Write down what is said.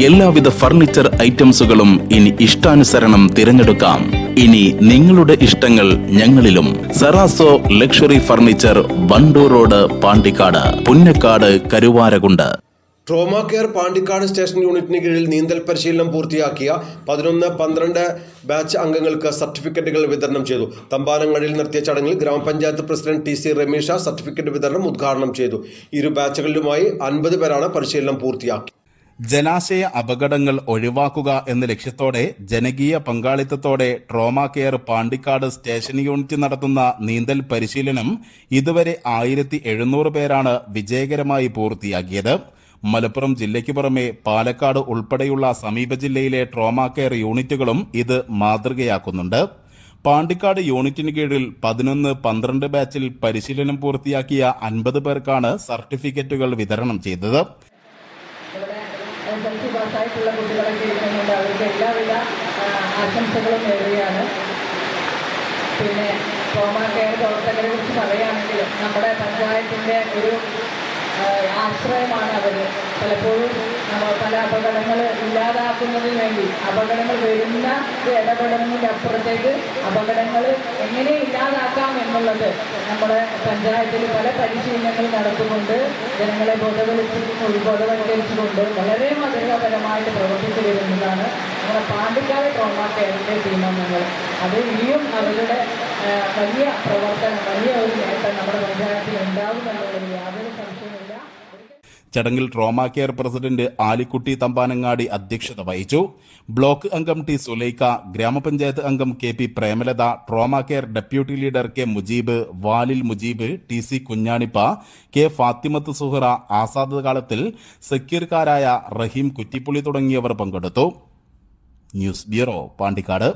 എല്ലാവിധ ഫർണിച്ചർ ഐറ്റംസുകളും ഇനി ഇഷ്ടാനുസരണം തിരഞ്ഞെടുക്കാം. ഇനി നിങ്ങളുടെ ഇഷ്ടങ്ങൾ ഞങ്ങളിലും. സെറാസോ luxury furniture Wandoor road Pandikkad Punnakkad Karuvarakundu. Trauma care Pandikkad station യൂണിറ്റിന് കീഴിൽ നീന്തൽ പരിശീലനം പൂർത്തിയാക്കിയ പതിനൊന്ന് പന്ത്രണ്ട് ബാച്ച് അംഗങ്ങൾക്ക് സർട്ടിഫിക്കറ്റുകൾ വിതരണം ചെയ്തു. തമ്പാനങ്ങളിൽ നടത്തിയ ചടങ്ങിൽ ഗ്രാമപഞ്ചായത്ത് president T C Ramesha certificate വിതരണം ഉദ്ഘാടനം ചെയ്തു. ഇരു ബാച്ചുകളിലുമായി അൻപത് പേരാണ് പരിശീലനം പൂർത്തിയാക്കി ജലാശയ അപകടങ്ങൾ ഒഴിവാക്കുക എന്ന ലക്ഷ്യത്തോടെ ജനകീയ പങ്കാളിത്തത്തോടെ trauma care Pandikkad station unit നടത്തുന്ന നീന്തൽ പരിശീലനം ഇതുവരെ ആയിരത്തി എഴുന്നൂറ് പേരാണ് വിജയകരമായി പൂർത്തിയാക്കിയത്. മലപ്പുറം ജില്ലയ്ക്ക് പുറമെ പാലക്കാട് ഉൾപ്പെടെയുള്ള സമീപ ജില്ലയിലെ ട്രോമ കെയർ യൂണിറ്റുകളും ഇത് മാതൃകയാക്കുന്നുണ്ട്. പാണ്ടിക്കാട് യൂണിറ്റിന് കീഴിൽ പതിനൊന്ന് പന്ത്രണ്ട് ബാച്ചിൽ പരിശീലനം പൂർത്തിയാക്കിയ അൻപത് പേർക്കാണ് സർട്ടിഫിക്കറ്റുകൾ വിതരണം ചെയ്തത്. ഇവിടെ എസ് എൽ സി പാസ്സായിട്ടുള്ള കുട്ടികളൊക്കെ ഇരിക്കുന്നുണ്ട് അവർക്ക് എല്ലാവിധ ആശംസകളും നേരുകയാണ്. പിന്നെ ട്രോമ കെയർ പ്രവർത്തകരെ കുറിച്ച് പറയുകയാണെങ്കിൽ നമ്മുടെ പഞ്ചായത്തിന്റെ ഒരു ആശ്രയമാണ് അവർ പലപ്പോഴും പല അപകടങ്ങൾ ഇല്ലാതാക്കുന്നതിന് വേണ്ടി അപകടങ്ങൾ വരുന്ന ഇടപെടലിന്റെ അപ്പുറത്തേക്ക് അപകടങ്ങൾ എങ്ങനെ ഇല്ലാതാക്കാം എന്നുള്ളത് നമ്മുടെ പഞ്ചായത്തിൽ പല പരിശീലനങ്ങൾ നടത്തുന്നുണ്ട്. ജനങ്ങളെ ബോധവൽക്കരിച്ചു ബോധവൽക്കരിച്ചുകൊണ്ട് വളരെ മാതൃകാപരമായിട്ട് പ്രവർത്തിച്ചു വരുന്നതാണ് നമ്മുടെ പാണ്ടിക്കാട് ട്രോമ കെയറിന്റെ ടീമംഗങ്ങൾ അത് ഇനിയും അവരുടെ വലിയ പ്രവർത്തനം വലിയ ഒരു നേട്ടം നമ്മുടെ പഞ്ചായത്തിൽ ഉണ്ടാകുമെന്നുള്ളത് ചടങ്ങിൽ trauma care president Alikutty Thambanangadi അധ്യക്ഷത വഹിച്ചു. ബ്ലോക്ക് അംഗം ടി സുലൈക്ക ഗ്രാമപഞ്ചായത്ത് അംഗം K P Premalatha trauma care deputy leader K Mujeeb Valil Mujeeb T C Kunhanippa K Fathimath Suhara Azad കാലത്തിൽ സക്കീർക്കാരായ റഹീം കുറ്റിപ്പുള്ളി തുടങ്ങിയവർ പങ്കെടുത്തു. News bureau Pandikkad.